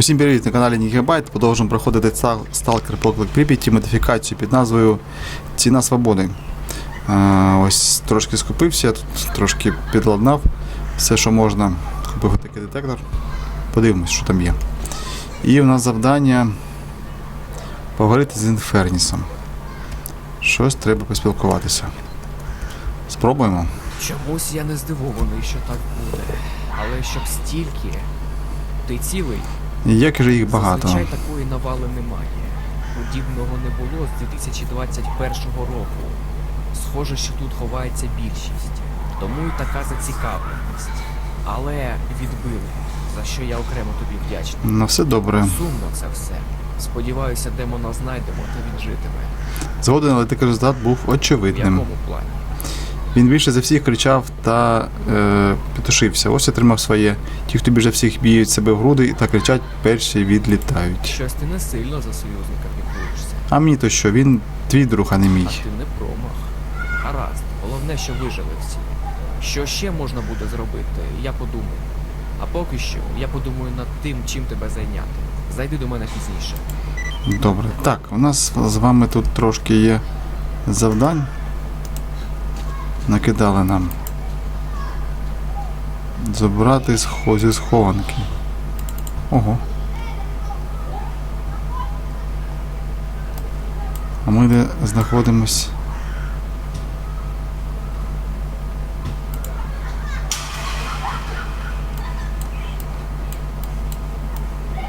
Усім привіт на каналі Нігабайт. Продовжуємо проходити Stalker Поклик Прип'яті модифікацію під назвою Ціна свободи. А, ось трошки скупився, тут трошки підладнав все, що можна. Купив такий детектор. Подивимось, що там є. І у нас завдання поговорити з Інфернісом. Щось треба поспілкуватися. Спробуємо. Чомусь я не здивований, що так буде. Але щоб стільки. Ти цілий? Як же їх багато. Зазвичай такої навали немає. Подібного не було з 2021 року. Схоже, що тут ховається більшість. Тому і така зацікавленість. Але відбили, за що я окремо тобі вдячний. Ну, все добре. Сумно це все. Сподіваюся, демона знайдемо та він житиме. Згоден, але такий результат був В очевидним. якому плані? Він більше за всіх кричав та е, петушився. Ось отримав своє. Ті, хто більше всіх біють себе в груди та кричать, перші відлітають. Щось ти не сильно за союзника піклуєшся. А мені то що, він твій друг, а не мій. А ти не промах. Гаразд, головне, що вижили всі. Що ще можна буде зробити, я подумаю. А поки що я подумаю над тим, чим тебе зайняти. Зайди до мене пізніше. Добре. Так, у нас з вами тут трошки є завдань. Накидали нам. Забрати зі схованки. Ого. А ми де знаходимось?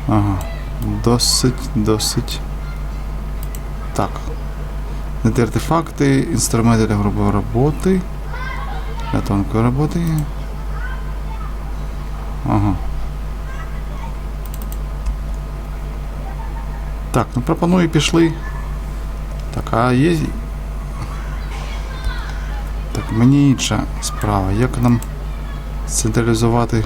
Ага. Досить, досить. Так. Знайти артефакти, інструменти для грубої роботи. Для тонкої роботи. Ага. Так, ну пропоную пішли. Так, а є. Так, мені інша справа. Як нам централізувати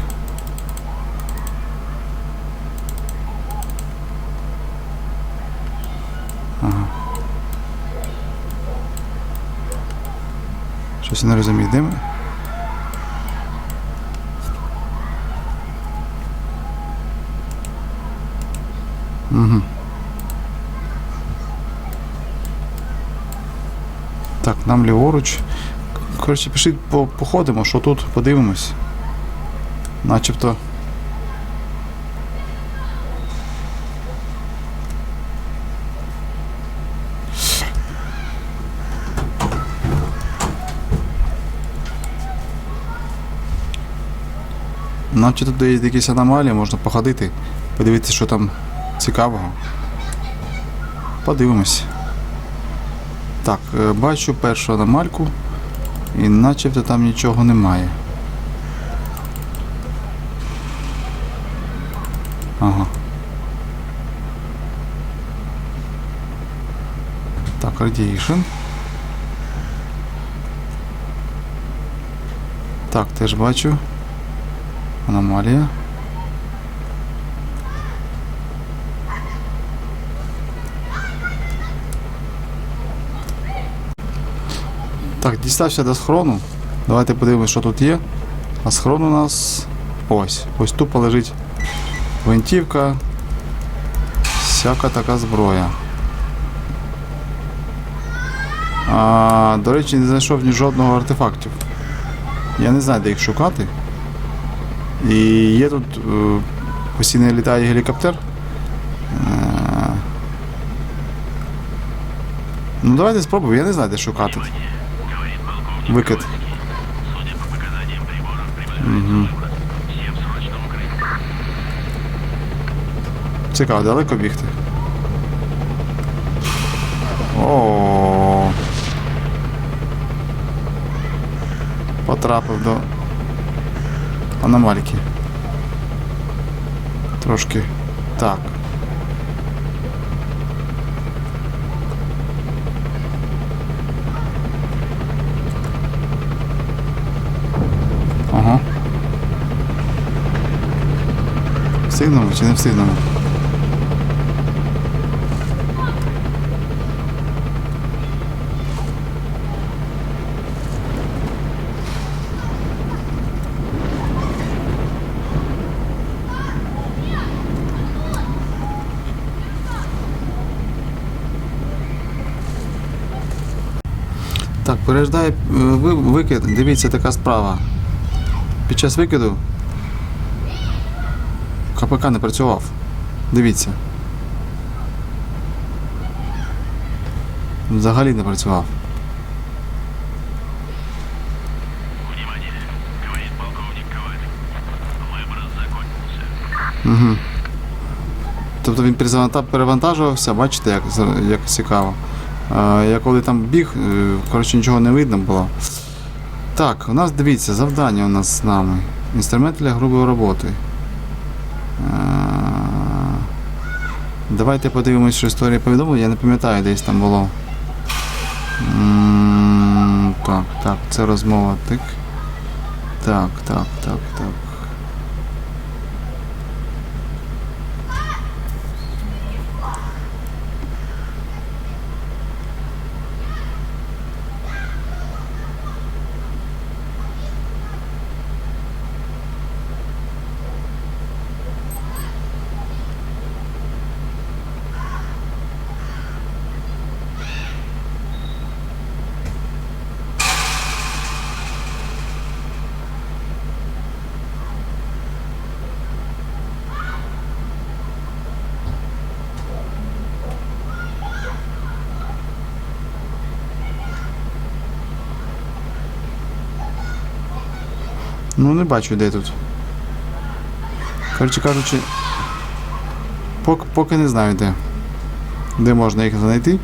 Ага. Щось не розумію, де ми? Угу. Так, нам ліворуч. Коротше, пішли походимо, що тут, подивимось. Начебто. Наче тут є якісь аномалії, можна походити, подивитися, що там цікавого. Подивимось. Так, е, бачу першу аномальку, і начебто там нічого немає. Ага. Так, Radiation. Так, теж бачу. Аномалія. Так, дістався до схрону. Давайте подивимось, що тут є. А схрон у нас ось. Ось тупо лежить гвинтівка. Всяка така зброя. А, до речі, не знайшов ні жодного артефактів. Я не знаю, де їх шукати. І є тут е, постійно літає гелікоптер. Е, ну давайте спробуємо, я не знаю, де шукати. Викид. Угу. Цікаво, далеко бігти. О. Потрапив до аномальки. Трошки так. Ага. Встигнемо чи не встигнемо? Переждає е, викид. Дивіться, така справа. Під час викиду КПК не працював. Дивіться. Взагалі не працював. Угу. Тобто він перевантажувався, бачите, як, як цікаво. Я коли там біг, е, коротше, нічого не видно було. Так, у нас дивіться, завдання у нас з нами. Інструмент для грубої роботи. Давайте подивимось, що історія повідомлення. Я не пам'ятаю, десь там було. Так, так, це розмова. Так. Так, так, так, так. Ну, не бачу, де тут. Коротше кажучи, поки, поки не знаю де. Де можна їх знайти.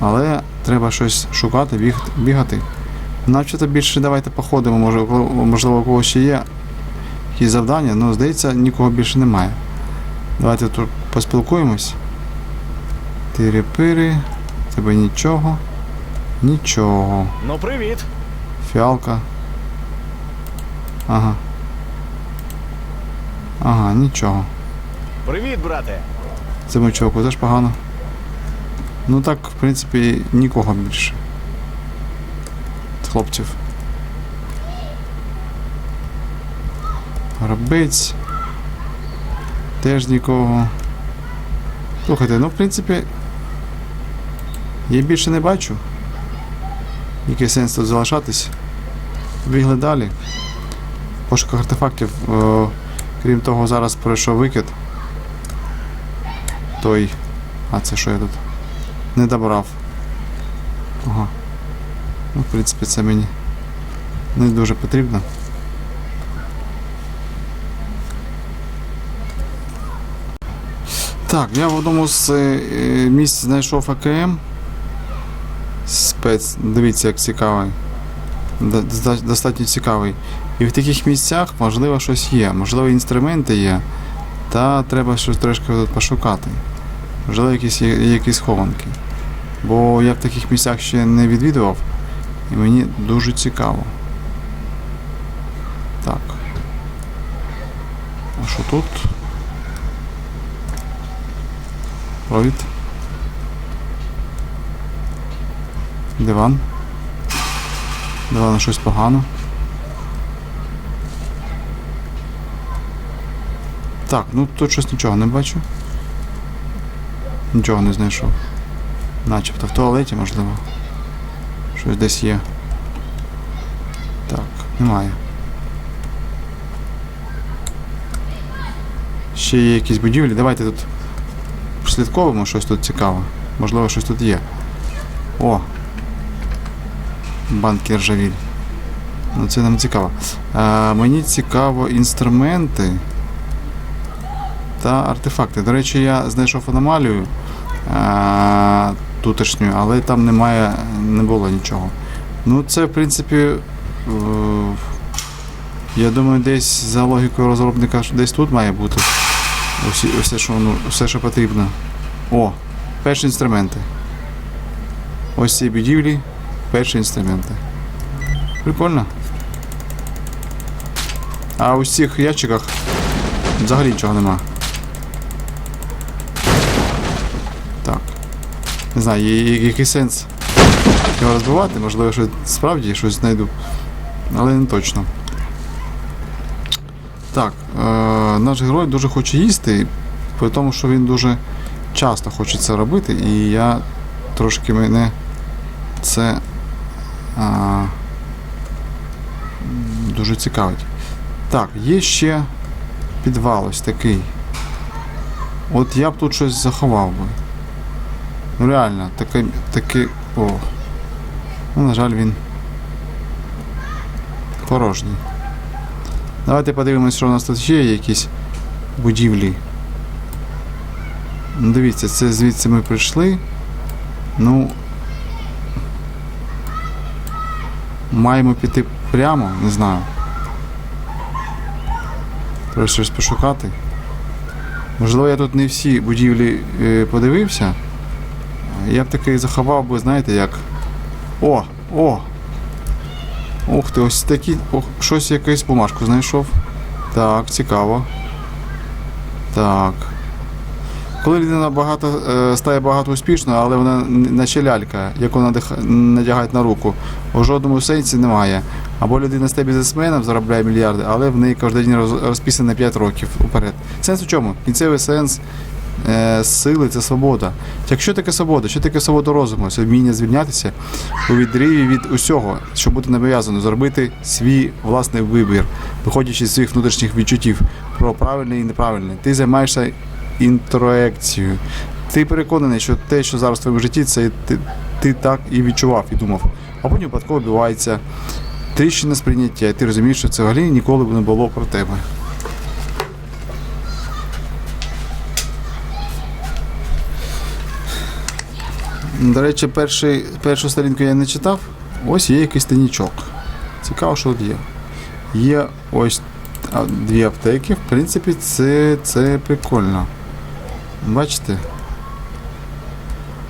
Але треба щось шукати, бігати. бігати. Начебто більше давайте походимо, може, можливо, у когось ще є якісь завдання, але здається, нікого більше немає. Давайте тут поспілкуємось. Тири-пири, тебе нічого. Нічого. Ну, привіт. Фіалка. Ага. Ага, нічого. Привіт, брате. Цьому чуваку теж погано. Ну так, в принципі, нікого більше. Хлопців. Грабець. Теж нікого. Слухайте, ну в принципі. Я більше не бачу. Який сенс тут залишатись? Бігли далі. Пошуках артефактів. Е, крім того, зараз пройшов викид. Той. А це що я тут? Не добрав. Ага. Ну, в принципі, це мені не дуже потрібно. Так, я в одному з е, місць знайшов АКМ. Спец, дивіться, як цікавий. Достатньо цікавий. І в таких місцях, можливо, щось є. Можливо, інструменти є. Та треба щось трошки тут пошукати. Можливо, якісь, якісь хованки. Бо я в таких місцях ще не відвідував. І мені дуже цікаво. Так. А що тут? Провід. Диван. Диван щось погано. Так, ну тут щось нічого не бачу. Нічого не знайшов. Начебто в туалеті, можливо. Щось десь є. Так, немає. Ще є якісь будівлі. Давайте тут прослідковуємо щось тут цікаве. Можливо, щось тут є. О! Банки ржавіль. Ну це нам цікаво. А, мені цікаво інструменти та артефакти. До речі, я знайшов аномалію а, тутешню, але там немає, не було нічого. Ну, це, в принципі, е, я думаю, десь за логікою розробника десь тут має бути. Усі, все, що, ну, все, що потрібно. О, перші інструменти. Ось ці будівлі, перші інструменти. Прикольно. А у цих ящиках взагалі нічого нема. Не знаю, який сенс його розбивати, можливо, що справді щось знайду. Але не точно. Так, е, наш герой дуже хоче їсти, при тому, що він дуже часто хоче це робити, і я трошки мене це м, дуже цікавить. Так, є ще підвал ось такий. От я б тут щось заховав би. Ну реально, такий. такий. О. Ну, на жаль, він порожній. Давайте подивимось, що у нас тут ще є якісь будівлі. Ну, Дивіться, це звідси ми прийшли. Ну. Маємо піти прямо, не знаю. Треба щось пошукати. Можливо, я тут не всі будівлі е, подивився. Я б такий заховав би, знаєте, як. О! О! Ух ти, ось такі. Ох, щось якусь бумажку знайшов. Так, цікаво. Так. Коли людина багато е, стає багато успішною, але вона наче лялька, яку надягають на руку, у жодному сенсі немає. Або людина стає бізнесменом, заробляє мільярди, але в неї кожен день роз- розписано на 5 років уперед. Сенс у чому? Кінцевий сенс сили це свобода. Так що таке свобода? Що таке свобода розуму? Це вміння звільнятися у відриві від усього, що бути нав'язано, зробити свій власний вибір, виходячи з своїх внутрішніх відчуттів про правильне і неправильне. Ти займаєшся інтроекцією. Ти переконаний, що те, що зараз в твоєму житті, це ти, ти так і відчував і думав. А потім випадково відбувається тріщина сприйняття, і ти розумієш, що це взагалі ніколи б не було про тебе. До речі, перший, першу сторінку я не читав. Ось є якийсь тайнічок. Цікаво, що тут є. Є ось дві аптеки. В принципі, це, це прикольно. Бачите?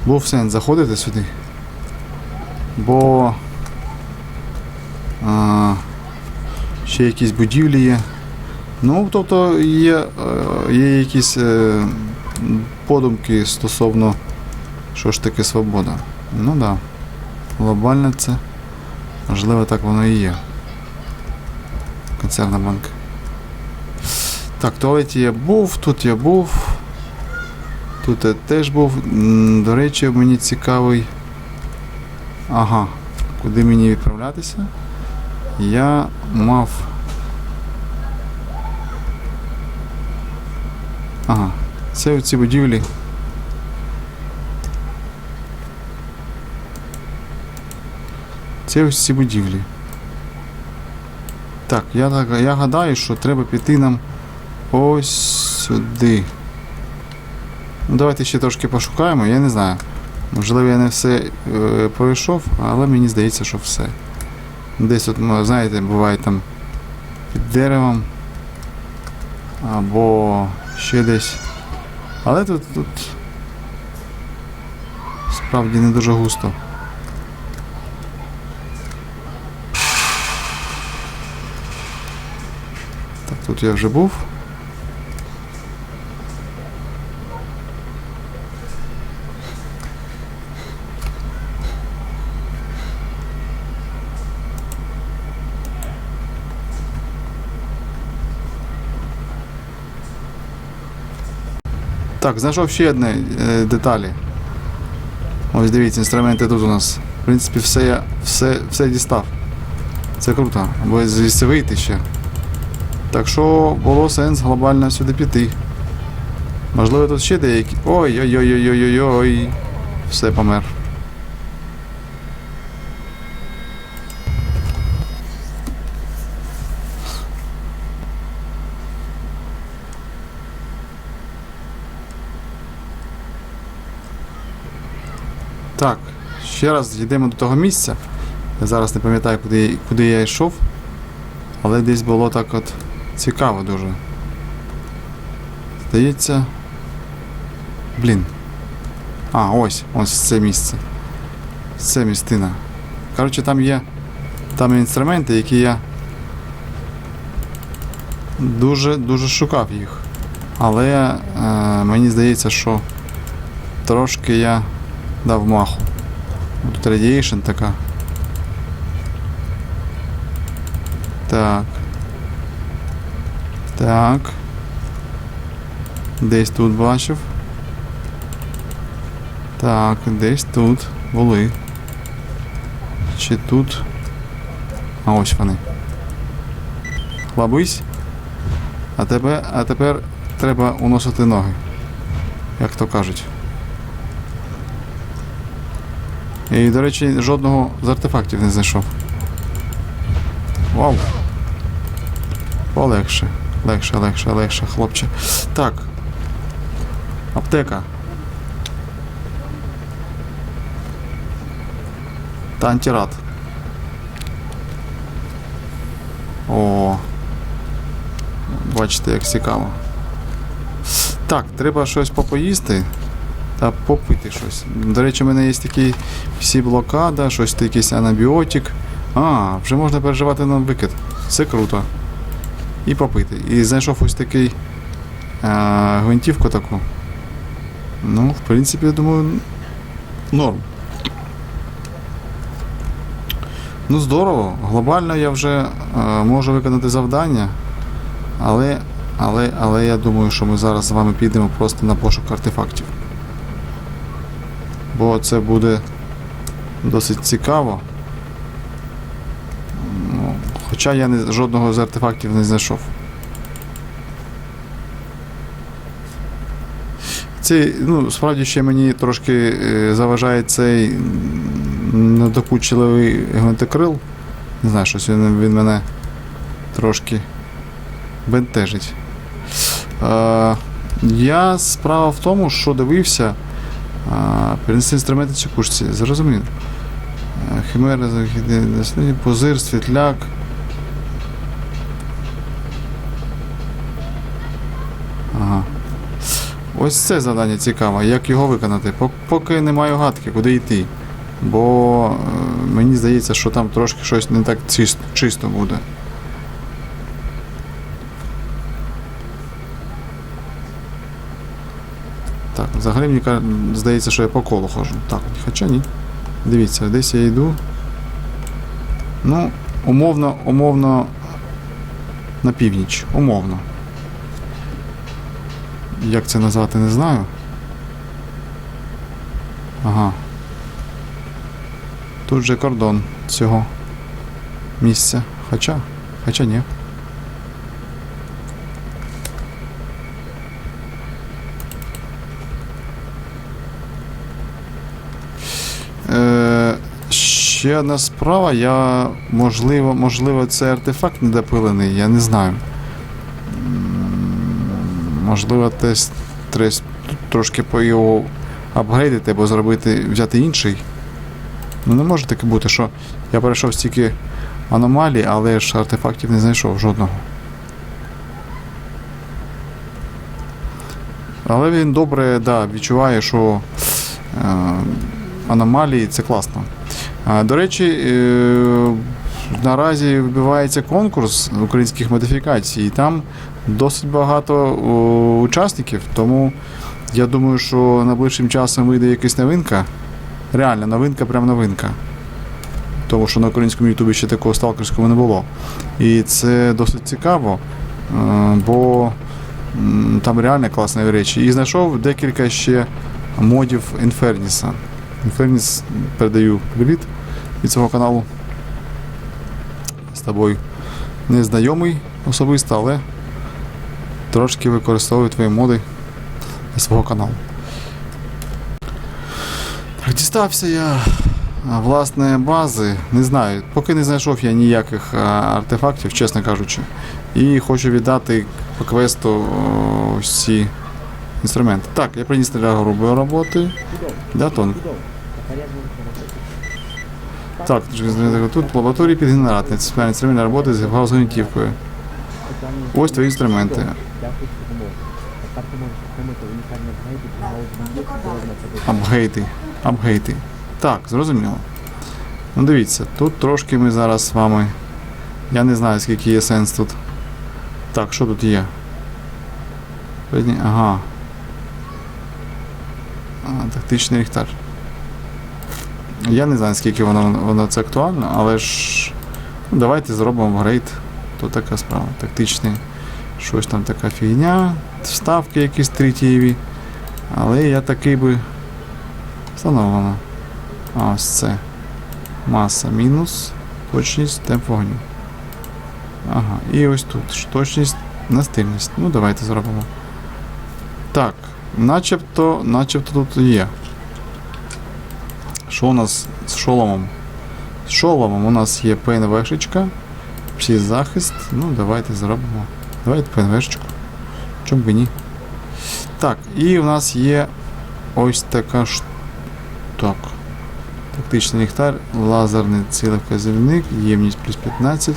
Був сенс заходити сюди. Бо. А, ще якісь будівлі є. Ну, тобто є, е, є якісь е, подумки стосовно. Що ж таке свобода? Ну. Да. Глобально це. Можливо, так воно і є. Концерна банк. Так, туалеті я був, тут я був. Тут я теж був. До речі, мені цікавий. Ага. Куди мені відправлятися? Я мав. Ага. Це оці будівлі. Це ось ці будівлі. Так, я, я гадаю, що треба піти нам ось сюди. Ну, давайте ще трошки пошукаємо, я не знаю. Можливо, я не все е, пройшов, але мені здається, що все. Десь от, знаєте, буває там під деревом. Або ще десь. Але тут, тут справді не дуже густо. Я вже був. Так, знайшов ще одне е, деталі. Ось дивіться, інструменти тут у нас. В принципі, все я все, все дістав. Це круто. Бо звідси вийти ще. Так що було сенс глобально сюди піти. Можливо, тут ще деякі. Ой-ой-ой-ой-ой-ой. Все помер. Так, ще раз йдемо до того місця. Я зараз не пам'ятаю, куди, куди я йшов. Але десь було так от цікаво дуже. Здається. Блін. А, ось, ось це місце. Це містина. Коротше, там є. Там є інструменти, які я дуже дуже шукав їх. Але е, мені здається, що трошки я дав маху. Тут радіейшн така. Так. Так. Десь тут бачив. Так, десь тут були. Чи тут. А ось вони. Лабись. А тебе, а тепер треба уносити ноги. Як то кажуть. І, до речі, жодного з артефактів не знайшов. Вау. Полегше. Легше, легше, легше, хлопче. Так. Аптека. Та антирад. О. Бачите, як цікаво. Так, треба щось попоїсти та попити щось. До речі, у мене є такий всі блокада, щось якийсь анабіотик. А, вже можна переживати на викид. Це круто. І попити. І знайшов ось такий а, гвинтівку таку. Ну, в принципі, я думаю, норм. Ну, здорово. Глобально я вже е, можу виконати завдання, але, але, але я думаю, що ми зараз з вами підемо просто на пошук артефактів. Бо це буде досить цікаво. Хоча я не, жодного з артефактів не знайшов. Цей, ну, справді ще мені трошки е, заважає цей надокучливий гвинтокрил. Не знаю, щось він, він мене трошки бентежить. Е, я справа в тому, що дивився. А, перенести інструменти цю кушці. Зрозумів. Е, дослідник, позир, світляк. Ось це завдання цікаве, як його виконати. Поки не маю гадки, куди йти. Бо е, мені здається, що там трошки щось не так чисто, буде. Так, взагалі мені здається, що я по колу ходжу. Так, хоча ні. Дивіться, десь я йду. Ну, умовно, умовно на північ. Умовно. Як це назвати, не знаю. Ага. Тут же кордон цього місця. Хоча. Хоча ні. Е, ще одна справа, я можливо, можливо, це артефакт недопилений, я не знаю. Можливо, теж треба трошки по його апгрейдити або зробити, взяти інший. Ну не може таке бути, що я перейшов стільки аномалій, але ж артефактів не знайшов жодного. Але він добре да, відчуває, що е, аномалії це класно. А, До речі, е, наразі відбувається конкурс українських модифікацій, і там досить багато учасників, тому я думаю, що найближчим часом вийде якась новинка. Реальна новинка, прям новинка. Тому що на українському Ютубі ще такого сталкерського не було. І це досить цікаво, е, бо там реально класні речі. І знайшов декілька ще модів Інферніса. Інферніс передаю привіт від цього каналу. З тобою не знайомий особисто, але трошки використовую твої моди для свого каналу. Так, дістався я власне бази. Не знаю, поки не знайшов я ніяких артефактів, чесно кажучи. І хочу віддати по квесту ці інструменти. Так, я приніс для грубої роботи. Для тонкої. Так, тут лабораторії під генератор. Це інструмент роботи з гаузгвинтівкою. Ось твої інструменти. Апгейти. Апгейти. Так, зрозуміло. Ну дивіться, тут трошки ми зараз з вами. Я не знаю, скільки є сенс тут. Так, що тут є? Ага. Тактичний ліхтар. Я не знаю, скільки воно, воно це актуально, але ж. Ну, давайте зробимо апгрейд. То така справа. Тактичний. Щось там така фігня. Вставки якісь тритієві. Але я такий би встановлено. Ось це. Маса мінус. Точність темп вогню. Ага, і ось тут точність настильність. Ну, давайте зробимо. Так, начебто, начебто тут є. Що у нас з шоломом? З шоломом у нас є ПНВшечка, захист. Ну, давайте зробимо. Давайте ПНВшечку. Чому б і ні? Так, і у нас є ось така ж. Так. Тактичний ліхтар, лазерний цілеказівник, ємність плюс 15.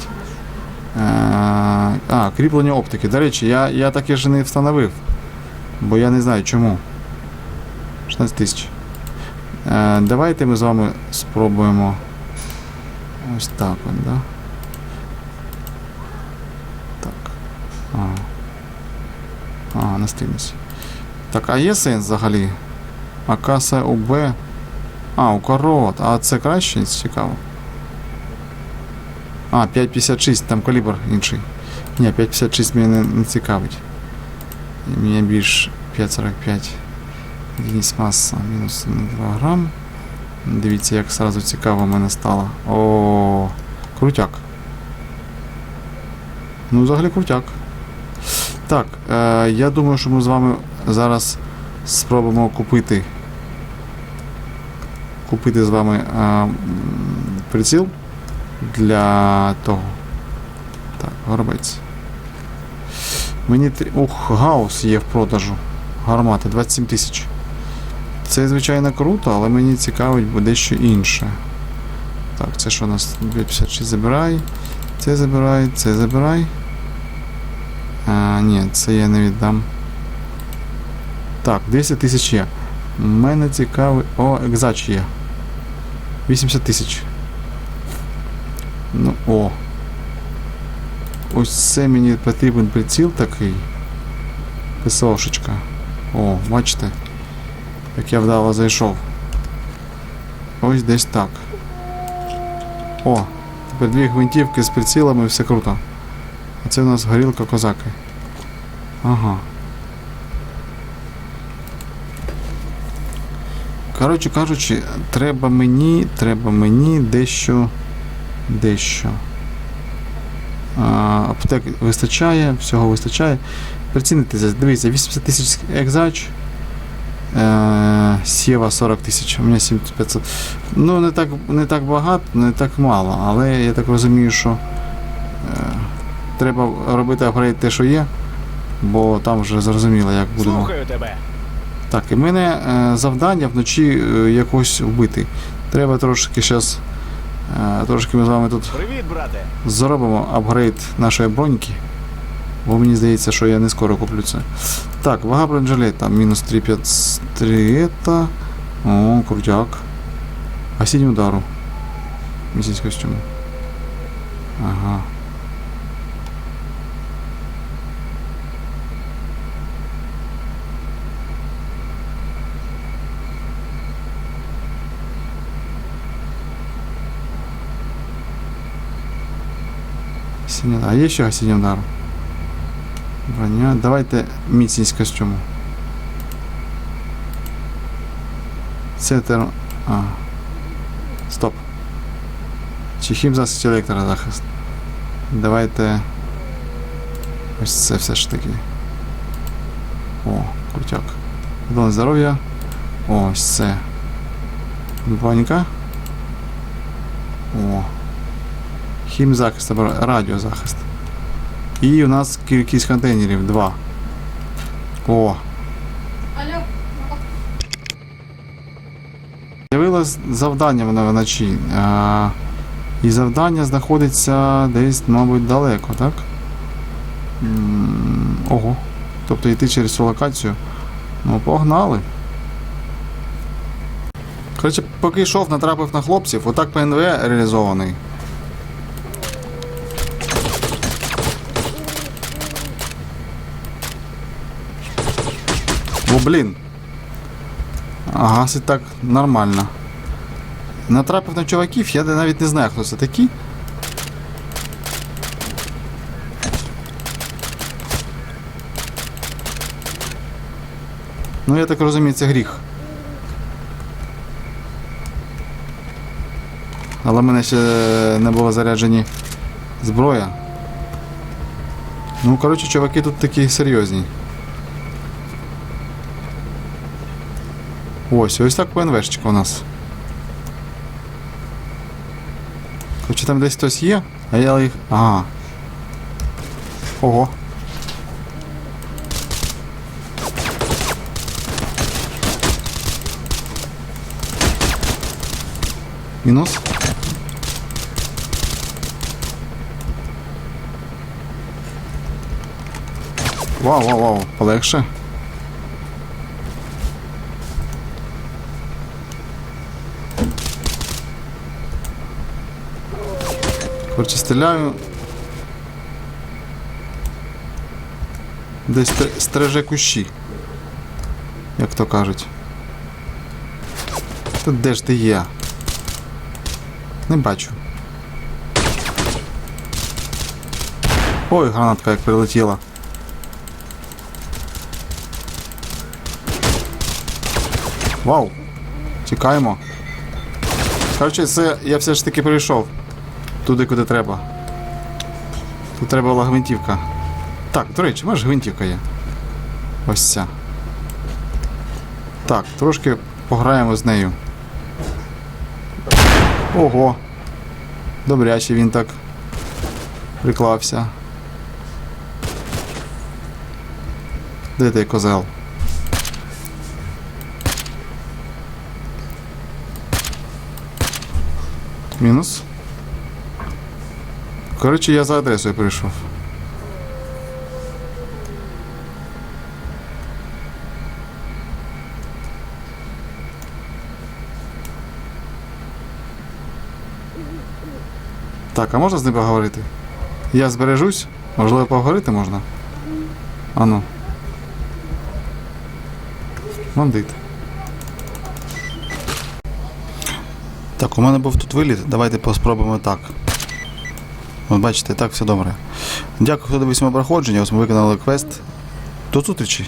Е, А, кріплення оптики. До речі, я, я таке ж не встановив. Бо я не знаю чому. 16 тисяч. Е, Давайте ми з вами спробуємо. Ось так да? Так. Ага. Настильність. Так, а є сенс взагалі? А каса УБ. А, у корот. А це краще цікаво. А, 5.56, там калібр інший. Ні, 5.56 мене не, цікавить. Мені більш 5.45. Єдиність маса мінус 2 грам. Дивіться, як сразу цікаво мене стало. О, крутяк. Ну, взагалі крутяк. Так, е, я думаю, що ми з вами зараз спробуємо купити. Купити з вами е, приціл для того. Так, горобець. Мені Ух, гаус є в продажу. Гармати 27 тисяч. Це, звичайно, круто, але мені цікавить буде дещо інше. Так, це що у нас 256 забирай. Це забирай, це забирай. А, ні, це я не віддам. Так, 10 тисяч є. Мене цікавий. О, екзач є. 80 тисяч. Ну, о. Ось це мені потрібен приціл такий. ПСОшечка. О, бачите? Як я вдало зайшов. Ось десь так. О, тепер дві гвинтівки з прицілами, все круто. А це у нас горілка козаки. Ага. Коротше кажучи, треба мені, треба мені дещо. Дещо. А, аптек вистачає, всього вистачає. Прицінитися, дивіться, 80 тисяч екзач. Е, Сєва 40 тисяч, у мене 7500. Ну, не так, не так багато, не так мало, але я так розумію, що е, треба робити апгрейд те, що є, бо там вже зрозуміло, як будемо. Слухаю тебе. Так, і в мене е, завдання вночі е, якось вбити. Треба трошки зараз. Е, трошки ми з вами тут Привіт, брате. зробимо апгрейд нашої броньки. Бо мені здається, що я не скоро куплю це. Так, вага бронежилета мінус 3,53 это. О, крутяк. А удару. Місяць костюму. Ага. Синя, а є ще синій удар? Броня. Давайте міцність костюму. Це тер... А. Стоп. Чи хімзахист, чи електрозахист? Давайте. Ось це все ж таки. О, крутяк. Відновлення здоров'я. О, ось це. Броніка. О. Хімзахист, або радіозахист. І у нас кількість контейнерів 2. О. З'явилось завдання воно вночі. А, і завдання знаходиться десь, мабуть, далеко, так? М, Ого. Тобто йти через цю локацію. Ну, погнали. Коротше, поки йшов, натрапив на хлопців, отак ПНВ реалізований. Блін. Гасить так нормально. Натрапив на чуваків, я навіть не знаю, хто це такі. Ну, я так розумію, це гріх. Але в мене ще не було заряджені зброя. Ну, коротше, чуваки тут такі серйозні. Ось, ось так ПНВшечка у нас. Коротше, там десь хтось є, а я їх. Ага. Ого. Мінус. Вау, вау, вау, полегше. Коротше, стріляю. Десь стр- стреже кущі. Як то кажуть. Та де ж ти є? Не бачу. Ой, гранатка як прилетіла. Вау! Чекаємо. Коротше, це я все ж таки прийшов. Туди, куди треба. Тут треба була гвинтівка. Так, до речі, може гвинтівка є. Ось ця. Так, трошки пограємо з нею. Ого. Добряче він так приклався. Де той козел? Мінус. Коротше, я за адресою прийшов. Так, а можна з ним поговорити? Я збережусь? Можливо, поговорити можна? Ану. Бандит. Так, у мене був тут виліт. Давайте поспробуємо так. Ви бачите, так все добре. Дякую, дивився моє проходження. Ось ми виконали квест. До зустрічі!